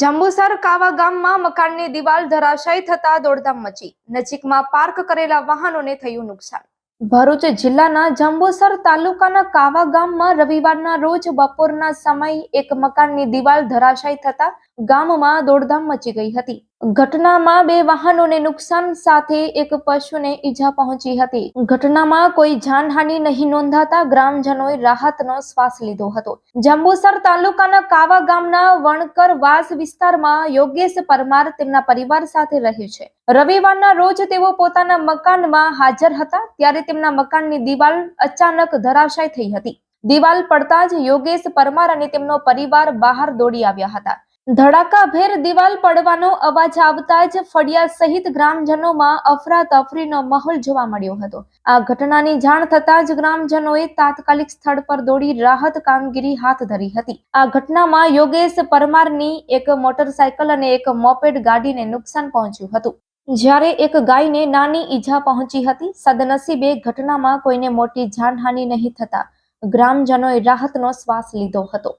જંબુસર કાવા ગામમાં મકાનની દિવાલ ધરાશાયી થતા દોડધામ મચી. નજીકમાં પાર્ક કરેલા વાહનોને થયું નુકસાન. ભરૂચ જિલ્લાના જંબુસર તાલુકાના કાવા ગામમાં રવિવારના રોજ બપોરના સમય એક મકાનની દિવાલ ધરાશાયી થતા ગામમાં દોડધામ મચી ગઈ હતી. ઘટનામાં બે વાહનોને નુકસાન સાથે એક પશુને ઈજા પહોંચી હતી. ઘટનામાં કોઈ જાનહાનિ નહીં નોંધાતા ગ્રામજનોએ રાહતનો શ્વાસ લીધો હતો. જંબુસર તાલુકાના કાવા ગામના વણકર વાસ વિસ્તારમાં યોગેશ પરમાર તેમના પરિવાર સાથે રહે છે. રવિવારના રોજ તેઓ પોતાના મકાનમાં હાજર હતા, ત્યારે તેમના મકાનની દિવાલ અચાનક ધરાશાય થઈ હતી. દિવાલ પડતા જ યોગેશ પરમાર અને તેમનો પરિવાર બહાર દોડી આવ્યા હતા. ધડાકાભેર દિવાલ પડવાનો અવાજ આવતા જ ફળિયા સહિત ગ્રામજનોમાં અફરાતફરીનો માહોલ જોવા મળ્યો હતો. આ ઘટનાની જાણ થતા જ ગ્રામજનોએ તાત્કાલિક સ્થળ પર દોડી રાહત કામગીરી હાથ ધરી હતી. આ ઘટનામાં યોગેશ પરમારની એક મોટરસાયકલ અને એક મોપેડ ગાડીને નુકસાન પહોંચ્યું હતું. જ્યારે એક ગાયને નાની ઈજા પહોંચી હતી, સદનસીબે ઘટનામાં કોઈને મોટી જાનહાનિ નહીં થતા ગ્રામજનોએ રાહતનો શ્વાસ લીધો હતો.